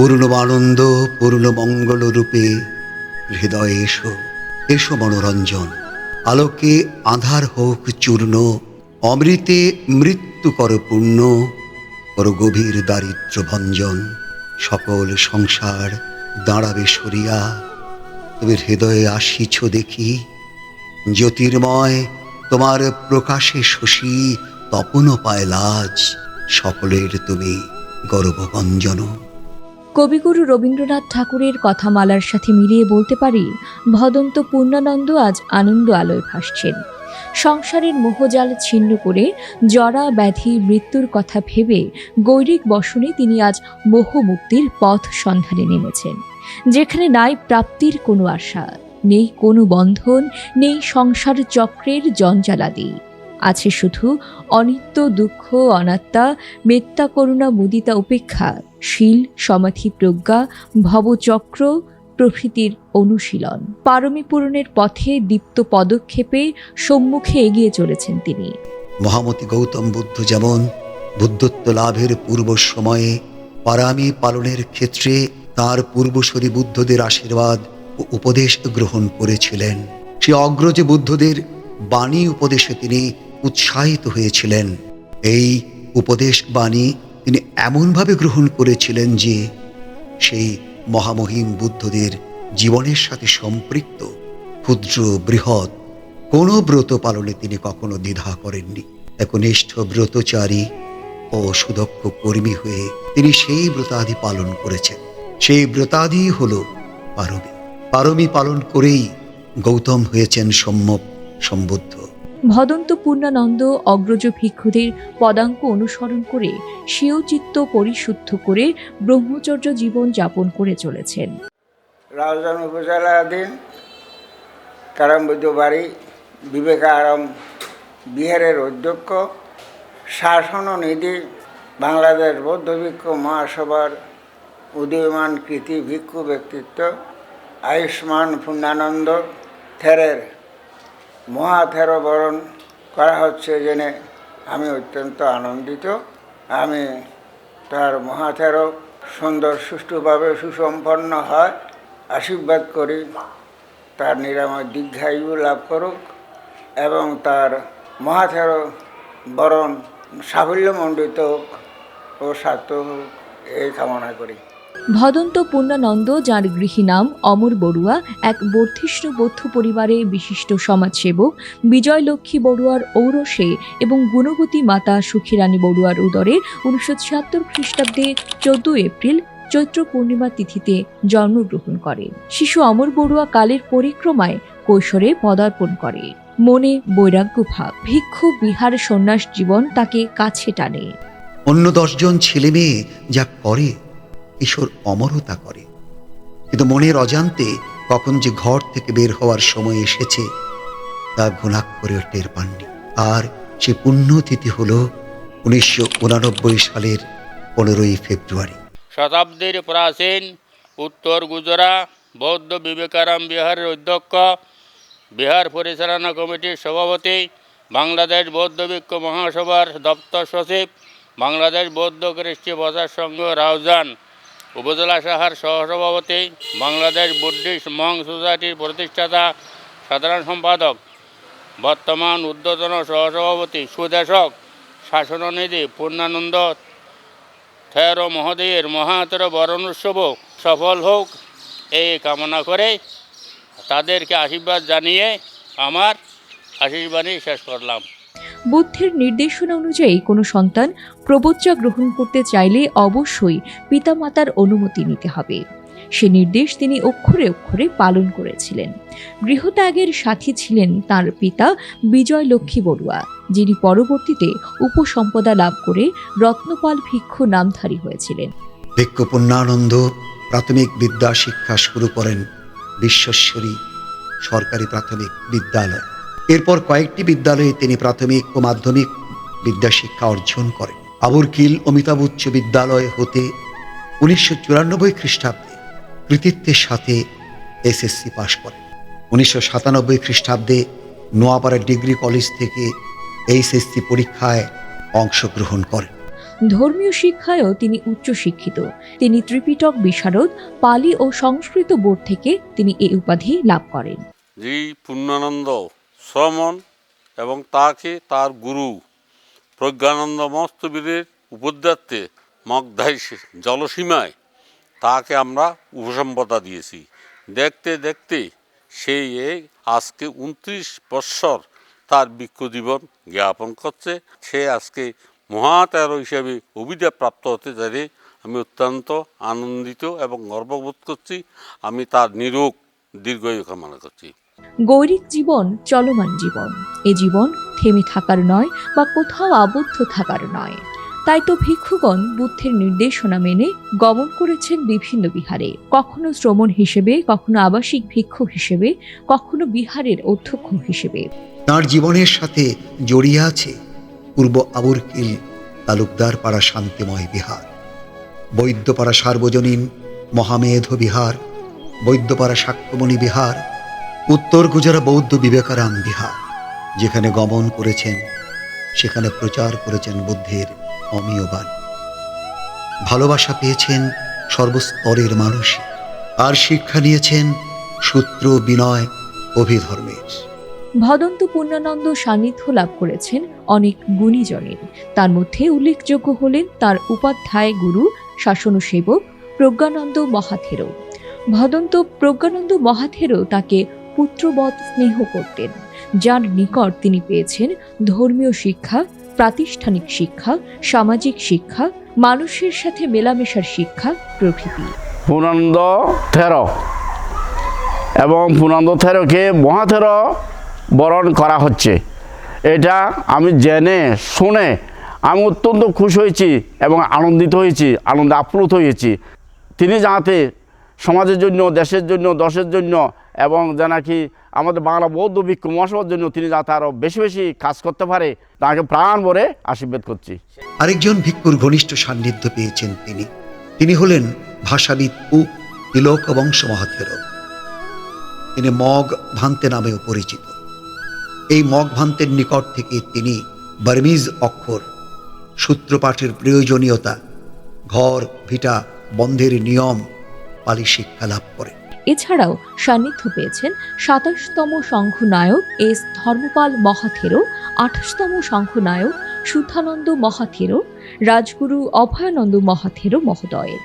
পূর্ণমানন্দ পূর্ণ মঙ্গল রূপে হৃদয়ে এসো এসো মনোরঞ্জন। আলোকে আধার হোক চূর্ণ, অমৃতে মৃত্যু কর পূর্ণ, কর গভীর দারিদ্র ভঞ্জন। সকল সংসার দাঁড়াবে সরিয়া তুমি হৃদয়ে আসিছ দেখি। জ্যোতির্ময়, তোমার প্রকাশে শশী, তপন পায় লাজ, সকলের তুমি গর্বগঞ্জন কবিগুরু রবীন্দ্রনাথ ঠাকুরের কথামালার সাথে মিলিয়ে বলতে পারি, ভদন্ত পূর্ণানন্দ আজ আনন্দ আলোয় ভাসছেন। সংসারের মোহজাল ছিন্ন করে জরা ব্যাধি মৃত্যুর কথা ভেবে গৈরিক বসনে তিনি আজ মোহমুক্তির পথ সন্ধানে নেমেছেন। যেখানে নাই প্রাপ্তির কোনো আশা, নেই কোনো বন্ধন, নেই সংসার চক্রের জঞ্জালাদি। আছে শুধু অনিত্য, দুঃখ, অনাত্মা, মেত্তা, করুণা, মুদিতা, উপেক্ষা, শীল, সমাধি, প্রজ্ঞা, ভবচক্র, প্রভৃতির অনুশীলন। পারমী পূরণের পথে দীপ্ত পদক্ষেপে সম্মুখে এগিয়ে চলেছেন তিনি। মহামতি গৌতম বুদ্ধ যেমন বুদ্ধত্ব লাভের পূর্ব সময়ে পারামি পালনের ক্ষেত্রে তার পূর্বসরী বুদ্ধদের আশীর্বাদ ও উপদেশ গ্রহণ করেছিলেন। সে অগ্রজ বুদ্ধদের বাণী উপদেশে তিনি উৎসাহিত হয়েছিলেন। এই উপদেশ বাণী তিনি এমনভাবে গ্রহণ করেছিলেন যে, সেই মহামহিম বুদ্ধদের জীবনের সাথে সম্পৃক্ত, ক্ষুদ্র, বৃহৎ কোনো ব্রত পালনে তিনি কখনো দ্বিধা করেননি। একনিষ্ঠ ব্রতচারী ও সুদক্ষ কর্মী হয়ে তিনি সেই ব্রতাদি পালন করেছেন। সেই ব্রতাদি হল পারমী। পারমী পালন করেই গৌতম হয়েছেন সম্যক সম্বুদ্ধ। ভদন্ত পূর্ণানন্দ অগ্রজ ভিক্ষুদের পদাঙ্ক অনুসরণ করে স্বীয় চিত্ত পরিশুদ্ধ করে ব্রহ্মচর্য জীবন যাপন করে চলেছেন। রাউজান উপজেলাধীন কারামবৈদ্য বাড়ি বিবেকারাম বিহারের অধ্যক্ষ, শাসন নিধি বাংলাদেশ বৌদ্ধ ভিক্ষু মহাসভার উদীয়মান কৃতি ভিক্ষু ব্যক্তিত্ব আয়ুষ্মান পূর্ণানন্দ থেরের মহাথেরো বরণ করা হচ্ছে জেনে আমি অত্যন্ত আনন্দিত। আমি তার মহাথেরো সুন্দর সুষ্ঠুভাবে সুসম্পন্ন হয়, আশীর্বাদ করি। তার নিরাময় দীর্ঘায়ু লাভ করুক এবং তার মহাথেরো বরণ সাফল্যমণ্ডিত হোক ও সার্থক হোক এই কামনা করি। ভদন্ত পূর্ণানন্দ যার গৃহী নাম অমর বড়ুয়া, এক বর্ধিষ্ণু বৌদ্ধ পরিবারের বিশিষ্ট সমাজসেবক বিজয় লক্ষ্মী বড়ুয়ার ঔরসে এবং গুণবতী মাতা সুখীরানী বড়ুয়ার উদরে উনিশশো ছিয়াত্তর খ্রিস্টাব্দে চোদ্দ এপ্রিল চৈত্র পূর্ণিমা তিথিতে জন্মগ্রহণ করেন শিশু অমর বড়ুয়া কালের পরিক্রমায় কৈশোরে পদার্পণ করে। মনে বৈরাগ্য ভাব। ভিক্ষু বিহার সন্ন্যাস জীবন তাকে কাছে টানে। অন্য দশজন ছেলে মেয়ে যা করে ঈশ্বর অমরতা করে। কিন্তু মনের অজান্তে কখন যে ঘর থেকে বের হওয়ার সময় এসেছে, তা ঘুণাক্ষরেও টের পাননি। আর সে পুণ্যতিথি হল উনিশশো সালের পনেরোই ফেব্রুয়ারি। শতাব্দীর প্রাচীন উত্তর গুজরা বৌদ্ধ বিবেকারাম বিহারের অধ্যক্ষ, বিহার পরিচালনা কমিটির সভাপতি, বাংলাদেশ বৌদ্ধ ভিক্ষু মহাসভার দপ্তর সচিব, বাংলাদেশ বৌদ্ধ খ্রিস্টি প্রচার সংঘ রাউজান। উপজেলা শাখার সহসভাপতি, বাংলাদেশ বুদ্ধিস্ট মং সোসাইটির প্রতিষ্ঠাতা, সাধারণ সম্পাদক, বর্তমান ঊর্ধ্বতন সহসভাপতি, সুদেশক, শাসননিধি পূর্ণানন্দ, থেরো মহোদয়ের মহাতর বরণ উৎসব সফল হোক, এই কামনা করে তাদেরকে আশীর্বাদ জানিয়ে আমার আশীর্বাদই শেষ করলাম। বুদ্ধের নির্দেশনা অনুযায়ী কোনো সন্তান প্রবজ্জা গ্রহণ করতে চাইলে অবশ্যই পিতামাতার অনুমতি নিতে হবে। সে নির্দেশ তিনি অক্ষরে অক্ষরে পালন করেছিলেন। গৃহত্যাগের সাথী ছিলেন তার পিতা বিজয় লক্ষ্মী বড়ুয়া, যিনি পরবর্তীতে উপসম্পদা লাভ করে রত্নপাল ভিক্ষু নামধারী হয়েছিলেন। ভিক্ষু পুণ্যানন্দ প্রাথমিক বিদ্যা শিক্ষা শুরু করেন বিশ্বশ্বরী সরকারি প্রাথমিক বিদ্যালয়। এরপর কয়েকটি বিদ্যালয়ে তিনি প্রাথমিক ও মাধ্যমিক বিদ্যা শিক্ষা অর্জন করেন। আবুরকিল অমিতাভ উচ্চ বিদ্যালয় হতে উনিশশো চুরানব্বই খ্রিস্টাব্দে কৃতিত্বের সাথে এসএসসি পাশ করেন। উনিশশো সাতানব্বই খ্রিস্টাব্দে নোয়াপাড়া ডিগ্রি কলেজ থেকে এইচএসসি পরীক্ষায় অংশগ্রহণ করেন। ধর্মীয় শিক্ষায়ও তিনি উচ্চশিক্ষিত। তিনি ত্রিপিটক বিশারদ পালি ও সংস্কৃত বোর্ড থেকে তিনি এই উপাধি লাভ করেন। পূর্ণানন্দ। শ্রমণ এবং তাকে তার গুরু প্রজ্ঞানন্দ মস্তবীরের উপদ্যাত্তে মগধাই জলসীমায় তাকে আমরা উপসম্পদা দিয়েছি। দেখতে দেখতে সেই এই আজকে উনত্রিশ বৎসর তার বৃক্ষ জীবন জ্ঞাপন করছে। সে আজকে মহাতেরো হিসেবে অভিধা প্রাপ্ত হতে চাইলে আমি অত্যন্ত আনন্দিত এবং গর্ববোধ করছি। আমি তার নিরোগ দীর্ঘায়ু কামনা করছি। গৈরিক জীবন চলমান জীবন। এ জীবন থেমে থাকার নয় বা কোথাও আবদ্ধ থাকার নয়। তাই তো ভিক্ষুগণ বুদ্ধের নির্দেশনা মেনে গমন করেছেন বিভিন্ন বিহারে। কখনো শ্রমণ হিসেবে, কখনো আবাসিক ভিক্ষু হিসেবে, কখনো বিহারের অধ্যক্ষ হিসেবে। তার জীবনের সাথে জড়িয়ে আছে পূর্ব আবুরকিল তালুকদার পাড়া শান্তিময় বিহার, বৈদ্যপাড়া সার্বজনীন মহামেধ বিহার, বৈদ্যপাড়া সাক্ষ্যমণি বিহার উত্তর গুজরা বৌদ্ধ বিবেকারাম বিহার, যেখানে গমন করেছেন, সেখানে প্রচার করেছেন বুদ্ধের অমীয় বাণী। ভালোবাসা পেয়েছেন সর্বস্তরের মানুষ, আর শিক্ষা নিয়েছেন সূত্র বিনয় অভিধর্মের। ভদন্ত পূর্ণানন্দ সান্নিধ্য লাভ করেছেন অনেক গুণীজনের। তার মধ্যে উল্লেখযোগ্য হলেন তার উপাধ্যায় গুরু, শাসন সেবক, প্রজ্ঞানন্দ মহাথেরো ভদন্ত প্রজ্ঞানন্দ মহাথেরো তাকে পুত্রবৎ স্নেহ করতেন, যার নিকট তিনি পেয়েছেন ধর্মীয় শিক্ষা, প্রাতিষ্ঠানিক শিক্ষা, সামাজিক শিক্ষা, মানুষের সাথে মেলামেশার শিক্ষা, প্রভৃতি। পূর্ণানন্দ থেরো এবং পূর্ণানন্দ থেরোকে মহাথেরো বরণ করা হচ্ছে। এটা আমি জেনে, শুনে আমি অত্যন্ত খুশি হয়েছি এবং আনন্দিত হয়েছি, আনন্দে আপ্লুত হয়েছি। তিনি যাতে সমাজের জন্য, দেশের জন্য, দশের জন্য এবং যা নাকি আমাদের বাংলা বৌদ্ধ ভিক্ষু মহাসভার জন্য তিনি যাতে আরও বেশি বেশি কাজ করতে পারে তাকে প্রাণ ভরে আশীর্বাদ করছি। আরেকজন ভিক্ষুর ঘনিষ্ঠ সান্নিধ্য পেয়েছেন তিনি। তিনি হলেন ভাষাবিদ উ তিলক বংশ মহাথেরো তিনি মগ ভান্তে নামেও পরিচিত। এই মগ ভান্তের নিকট থেকে তিনি বার্মিজ অক্ষর, সূত্রপাঠের প্রয়োজনীয়তা, ঘর, ভিটা, বন্ধের নিয়ম, পালি শিক্ষা লাভ করেন। এছাড়াও সান্নিধ্য পেয়েছেন সাতাশতম সংঘনায়ক এস ধর্মপাল মহাথেরো আঠাশতম সংঘনায়ক সুধানন্দ মহাথেরো রাজগুরু অভয়ানন্দ মহাথেরো মহোদয়ের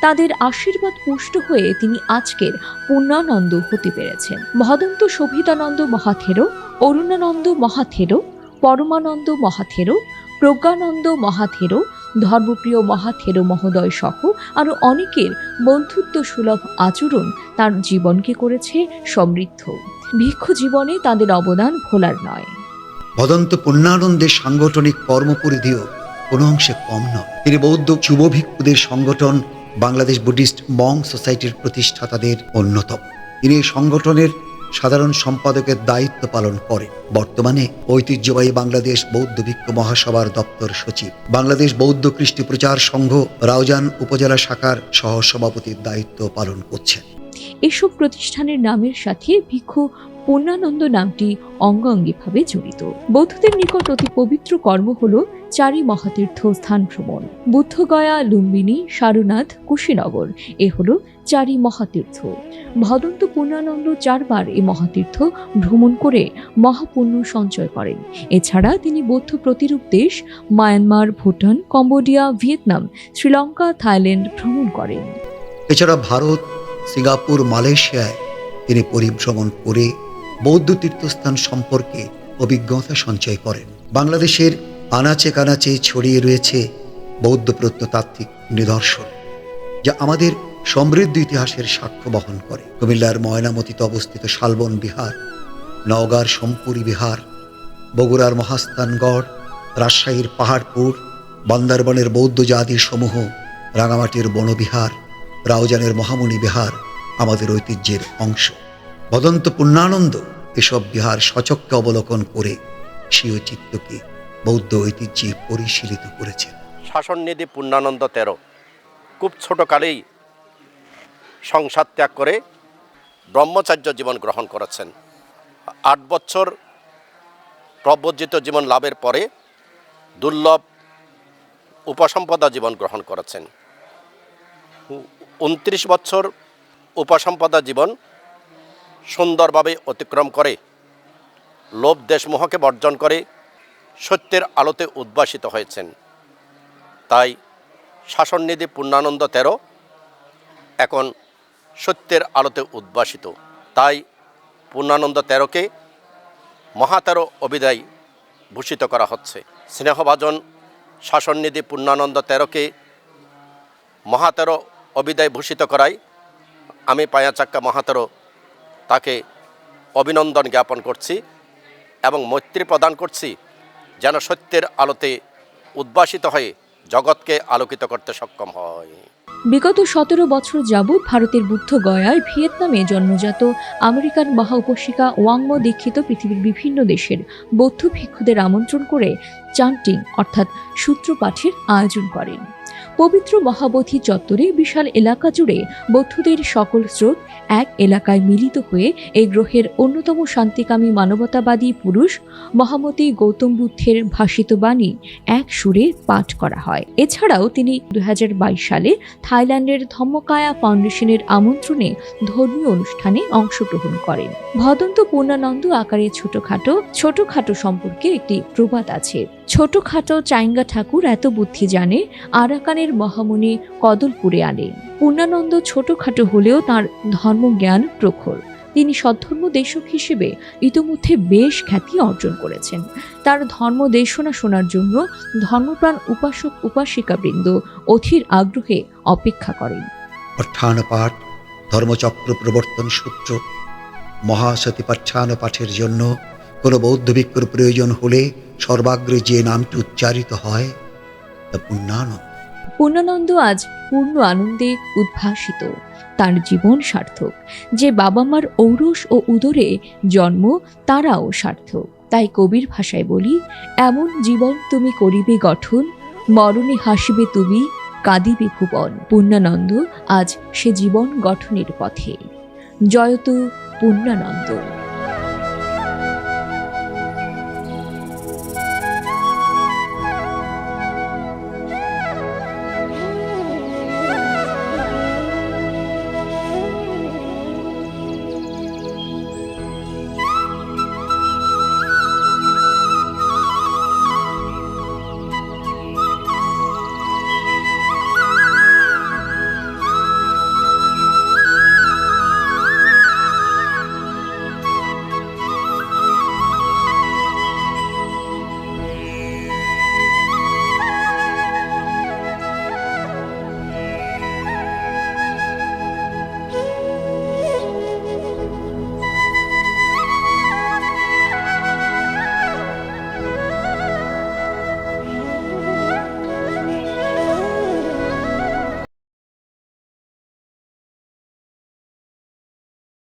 তাদের আশীর্বাদ পুষ্ট হয়ে তিনি আজকের পূর্ণানন্দ হতে পেরেছেন। ভদন্ত শোভিতানন্দ মহাথেরো অরুণানন্দ মহাথেরো পরমানন্দ মহাথেরো প্রজ্ঞানন্দ মহাথেরো, ধর্মপ্রিয় মহাথেরো মহোদয় সহ আরও অনেকের বন্ধুত্ব সুলভ আচরণ তার জীবনকে করেছে সমৃদ্ধ। ভিক্ষু জীবনে তাদের অবদান ভোলার নয়। ভদন্ত পূর্ণানন্দের সাংগঠনিক কর্মপরিধিও কোনো অংশে কম নয়। তিনি বৌদ্ধ যুব ভিক্ষুদের সংগঠন বাংলাদেশ বুদ্ধিস্ট মং সোসাইটির প্রতিষ্ঠাতাদের অন্যতম। তিনি সংগঠনের সাধারণ সম্পাদকের দায়িত্ব পালন করেন বর্তমানে ঐতিহ্যবাহী বাংলাদেশ বৌদ্ধ ভিক্ষু মহাসভার দপ্তর সচিব। বাংলাদেশ বৌদ্ধ কৃষ্টি প্রচার সংঘ রাউজান উপজেলা শাখার সহ সভাপতির দায়িত্ব পালন করছেন এসব প্রতিষ্ঠানের নামের সাথে ভিক্ষু পূর্ণানন্দ নামটি অঙ্গাঙ্গিভাবে জড়িত। বৌদ্ধদের নিকট অতি পবিত্র কর্ম হল চারি মহাতীর্থ স্থান ভ্রমণ। বুদ্ধগয়া, লুম্বিনী, সারনাথ, কুশীনগর, এ হল চারি মহাতীর্থ। ভদন্ত পূর্ণানন্দ চারবার এই মহাতীর্থ ভ্রমণ করে মহাপুণ্য সঞ্চয় করেন। এছাড়া তিনি বৌদ্ধ প্রতিরূপ দেশ, Myanmar, Bhutan, Cambodia, Vietnam, Sri Lanka, Thailand ভ্রমণ করেন। এছাড়া ভারত, সিঙ্গাপুর, মালয়েশিয়ায় তিনি পরিভ্রমণ করে বৌদ্ধ তীর্থস্থান সম্পর্কে অভিজ্ঞতা সঞ্চয় করেন। বাংলাদেশের আনাচে কানাচে ছড়িয়ে রয়েছে বৌদ্ধ প্রত্নতাত্ত্বিক নিদর্শন, যা আমাদের সমৃদ্ধ ইতিহাসের সাক্ষ্য বহন করে। কুমিল্লার ময়নামতিতে অবস্থিত শালবন বিহার, নওগাঁর সম্পুরী বিহার, বগুড়ার মহাস্থানগড়, রাজশাহীর পাহাড়পুর, বান্দারবনের বৌদ্ধ জাতি সমূহ রাঙামাটির বনবিহার রাউজানের মহামণি বিহার আমাদের ঐতিহ্যের অংশ। ভদন্ত পূর্ণানন্দ এসব বিহার সচক্ষে অবলোকন করে স্বীয় চিত্তকে বৌদ্ধ ঐতিহ্যে পরিশীলিত করেছেন। শাসননিধি পূর্ণানন্দ তেরো। খুব ছোটকালেই সংসার ত্যাগ করে ব্রহ্মচার্য জীবন গ্রহণ করেছেন। আট বছর প্রবজ্জিত জীবন লাভের পরে দুর্লভ উপসম্পদা জীবন গ্রহণ করেছেন। উনত্রিশ বছর উপসম্পদা জীবন সুন্দরভাবে অতিক্রম করে লোভ দেশমোহকে বর্জন করে সত্যের আলোতে উদ্ভাসিত হয়েছেন। তাই শাসননিধি পূর্ণানন্দ তেরো এখন সত্যের আলোতে উদ্ভাসিত। তাই পূর্ণানন্দ তেরোকে মহাতেরো অবিদায় ভূষিত করা হচ্ছে। স্নেহভাজন শাসননিধি পূর্ণানন্দ তেরোকে মহাতেরো অবিদায় ভূষিত করায় আমি পায়াচাক্কা মহাতেরো তাকে অভিনন্দন জ্ঞাপন করছি এবং মৈত্রী প্রদান করছি যেন সত্যের আলোতে উদ্ভাসিত হয়ে জগৎকে আলোকিত করতে সক্ষম হয়। বিগত সতেরো বছর যাবৎ ভারতের বুদ্ধ গয়ায় ভিয়েতনামে জন্মজাত আমেরিকান মহা উপশিকা ওয়াংমো দীক্ষিত পৃথিবীর বিভিন্ন দেশের বৌদ্ধ ভিক্ষুদের আমন্ত্রণ করে চান্টিং অর্থাৎ সূত্রপাঠের আয়োজন করেন। পবিত্র মহাবোধি চত্বরে বিশাল এলাকা জুড়ে বৌদ্ধদের সকল স্রোত এক এলাকায় মিলিত হয়ে এই গ্রহের অন্যতম শান্তিকামী মানবতাবাদী পুরুষ মহামতি গৌতম বুদ্ধের ভাষিত বাণী এক সুরে পাঠ করা হয়। এছাড়াও তিনি দুহাজার বাইশ সালে থাইল্যান্ডের ধম্মকায়া ফাউন্ডেশনের আমন্ত্রণে ধর্মীয় অনুষ্ঠানে অংশগ্রহণ করেন। ভদন্ত পূর্ণানন্দ আকারে ছোটখাটো ছোটখাটো সম্পর্কে একটি প্রবাদ আছে। ছোটখাটো চাইঙ্গা ঠাকুর এত বুদ্ধি জানে, আরাকানের মহামুনি কদলপুরে আনে। পূর্ণানন্দ ছোটখাটো হলেও তার ধর্মজ্ঞান প্রখর। তিনি সদ্ধর্ম দেশক হিসেবে ইতোমধ্যে বেশ খ্যাতি অর্জন করেছেন। তার ধর্ম দেশনা শোনার জন্য ধর্মপ্রাণ উপাসক উপাসিকাবৃন্দ অধীর আগ্রহে অপেক্ষা করেন। অর্থায়ন পাঠ ধর্মচক্র প্রবর্তন সূত্র মহাসতীপাঠ্যান পাঠের জন্য কোনো বৌদ্ধ ভিক্ষুর প্রয়োজন হলে সর্বাগ্রে যে নামটি উচ্চারিত হয়, তা পূর্ণানন্দ। পূর্ণানন্দ আজ পূর্ণ আনন্দে উদ্ভাসিত। তার জীবন সার্থক। যে বাবা মার ঔরস ও উদরে জন্ম, তারাও সার্থক। তাই কবির ভাষায় বলি, এমন জীবন তুমি করিবে গঠন, মরণে হাসিবে তুমি, কাঁদিবে ভুবন। পূর্ণানন্দ আজ সে জীবন গঠনের পথে। জয়তু পূর্ণানন্দ।